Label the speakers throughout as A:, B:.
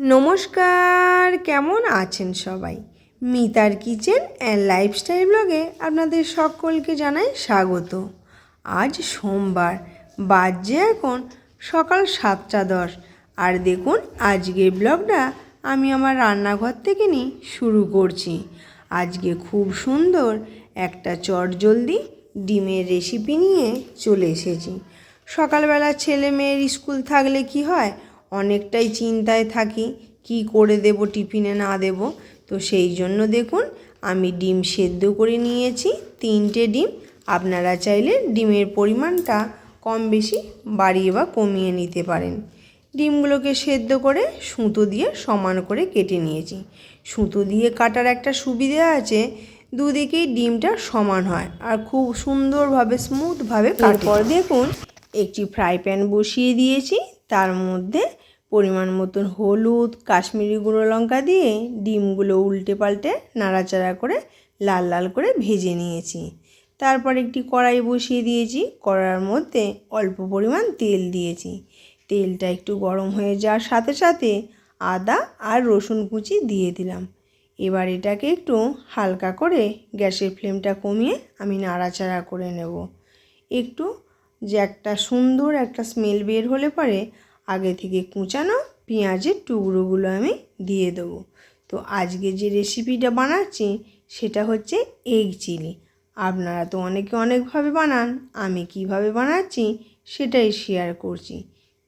A: নমস্কার, কেমন আছেন সবাই? মিতার কিচেন অ্যান্ড লাইফস্টাইল ব্লগে আপনাদের সকলকে জানাই স্বাগত। আজ সোমবার বাজে এখন সকাল সাতটা দশ। আর দেখুন আজকের ব্লগটা আমি আমার রান্নাঘর থেকে নিয়ে শুরু করছি। আজকে খুব সুন্দর একটা চটজলদি ডিমের রেসিপি নিয়ে চলে এসেছি। সকালবেলা ছেলে মেয়ের স্কুল থাকলে কি হয়? অনেকটাই চিন্তায় থাকি, কি করে দেব, টিফিনে না দেব। তো সেই জন্য দেখুন, আমি ডিম সেদ্ধ করে নিয়েছি, তিনটে ডিম। আপনারা চাইলে ডিমের পরিমাণটা কম বেশি বাড়িয়ে বা কমিয়ে নিতে পারেন। ডিমগুলোকে সেদ্ধ করে সুতো দিয়ে সমান করে কেটে নিয়েছি। সুতো দিয়ে কাটার একটা সুবিধা আছে, দুদিকেই ডিমটা সমান হয় আর খুব সুন্দরভাবে স্মুথভাবে তারপর দেখুন, একটি ফ্রাই প্যান বসিয়ে দিয়েছি। তার মধ্যে পরিমাণ মতন হলুদ, কাশ্মীরি গুঁড়ো লঙ্কা দিয়ে ডিমগুলো উল্টে পাল্টে নাড়াচাড়া করে লাল লাল করে ভেজে নিয়েছি। তারপর একটি কড়াই বসিয়ে দিয়েছি। কড়ার মধ্যে অল্প পরিমাণ তেল দিয়েছি। তেলটা একটু গরম হয়ে যাওয়ার সাথে সাথে আদা আর রসুন কুচি দিয়ে দিলাম। এবার এটাকে একটু হালকা করে গ্যাসের ফ্লেমটা কমিয়ে আমি নাড়াচাড়া করে নেব। একটু যে একটা সুন্দর একটা স্মেল বের হলে পরে আগে থেকে কুচানো পেঁয়াজের টুকরোগুলো আমি দিয়ে দেবো। তো আজকে যে রেসিপিটা বানাচ্ছি, সেটা হচ্ছে এগ চিলি আপনারা তো অনেকে অনেকভাবে বানান, আমি কীভাবে বানাচ্ছি সেটাই শেয়ার করছি।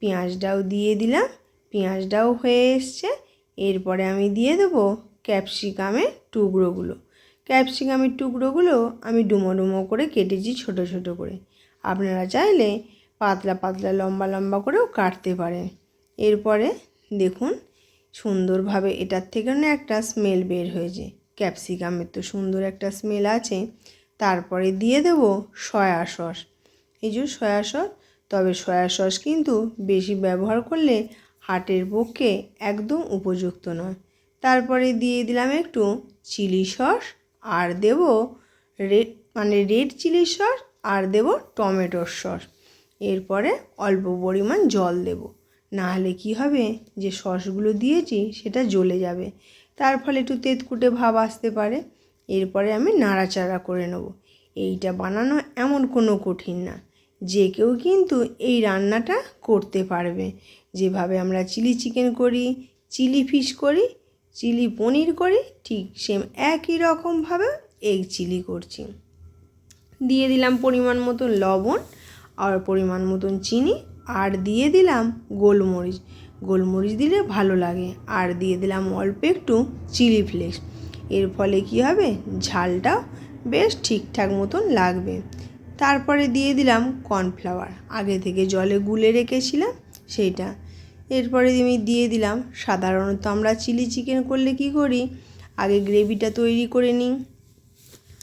A: পেঁয়াজটাও দিয়ে দিলাম, পেঁয়াজটাও হয়ে এসছে। এরপরে আমি দিয়ে দেবো ক্যাপসিকামের টুকরোগুলো। ক্যাপসিকামের টুকরোগুলো আমি ডুমো ডুমো করে কেটেছি ছোট ছোট করে। আপনারা চাইলে পাতলা পাতলা লম্বা লম্বা করেও কাটতে পারেন এরপরে দেখুন, সুন্দরভাবে এটার থেকে না একটা স্মেল বের হয়েছে। ক্যাপসিকামের তো সুন্দর একটা স্মেল আছে। তারপরে দিয়ে দেব সয়া সস এই যে সয়া সস তবে সয়া সস কিন্তু বেশি ব্যবহার করলে হার্টের পক্ষে একদম উপযুক্ত নয়। তারপরে দিয়ে দিলাম একটু চিলি সস আর দেব রেড মানে রেড চিলি সস আর দেব টমেটোর সস এরপরে অল্প পরিমাণ জল দেব। না হলে কী হবে? যে সসগুলো দিয়েছি, সেটা জ্বলে যাবে। তার ফলে একটু তেতকুটে ভাব আসতে পারে। এরপরে আমি নাড়াচাড়া করে নেব। এইটা বানানো এমন কোনো কঠিন না। যে কেউ কিন্তু এই রান্নাটা করতে পারবে। যেভাবে আমরা চিলি চিকেন করি, চিলি ফিশ করি, চিলি পনির করি, ঠিক সেম একই রকমভাবে এগ চিলি করছি। দিয়ে দিলাম পরিমাণ মতো লবণ। আর পরিমাণ মতন চিনি, আর দিয়ে দিলাম গোলমরিচ। গোলমরিচ দিলে ভালো লাগে, আর দিয়ে দিলাম অল্প একটু চিলি ফ্লেক্স। এর ফলে কি হবে? ঝালটাও বেশ ঠিকঠাক মতন লাগবে। তারপরে দিয়ে দিলাম কর্নফ্লাওয়ার। আগে থেকে জলে গুলে রেখেছিলাম সেইটা। এরপরে আমি দিয়ে দিলাম সাধারণত আমরা চিলি চিকেন করলে কি করি? আগে গ্রেভিটা তৈরি করে নিই।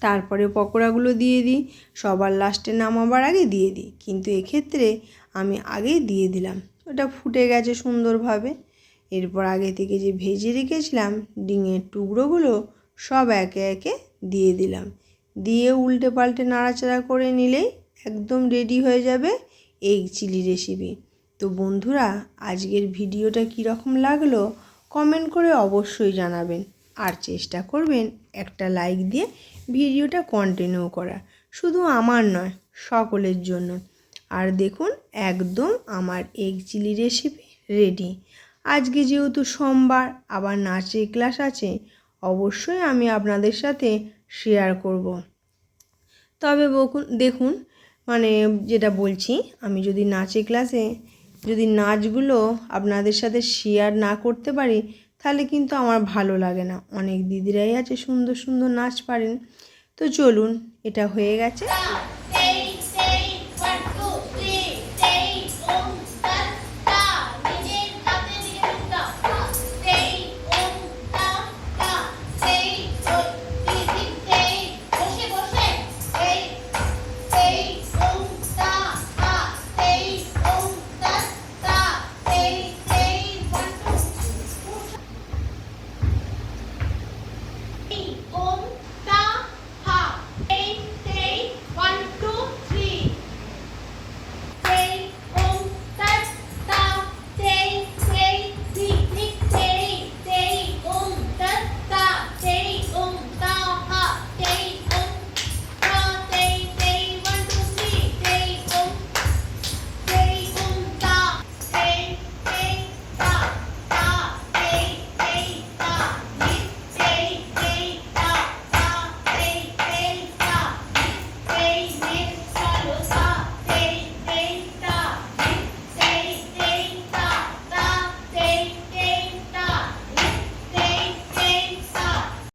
A: তারপরে পকোড়াগুলো দিয়ে দিই, সবার লাস্টে নামাবার আগে দিয়ে দিই। কিন্তু এক্ষেত্রে আমি আগেই দিয়ে দিলাম। ওটা ফুটে গেছে সুন্দরভাবে। এরপর আগে থেকে যে ভেজে রেখেছিলাম, ডিঙের টুকরোগুলো সব একে একে দিয়ে দিলাম। দিয়ে উল্টে পাল্টে নাড়াচাড়া করে নিলেই একদম রেডি হয়ে যাবে এগ চিলি রেসিপি তো বন্ধুরা, আজকের ভিডিওটা কীরকম লাগল কমেন্ট করে অবশ্যই জানাবেন। আর চেষ্টা করবেন একটা লাইক দিয়ে ভিডিওটা কন্টিনিউ করা। শুধু আমার নয়, সকলের জন্য। আর দেখুন, একদম আমার এগ চিলি রেসিপি রেডি আজকে যেহেতু সোমবার, আবার নাচের ক্লাস আছে, অবশ্যই আমি আপনাদের সাথে শেয়ার করব। তবে দেখুন মানে যেটা বলছি, আমি যদি নাচে ক্লাসে যদি নাচগুলো আপনাদের সাথে শেয়ার না করতে পারি তাহলে কিন্তু আমার ভালো লাগে না। অনেক দিদিরাই আছে সুন্দর সুন্দর নাচ পারেন। তো চলুন, এটা হয়ে গেছে।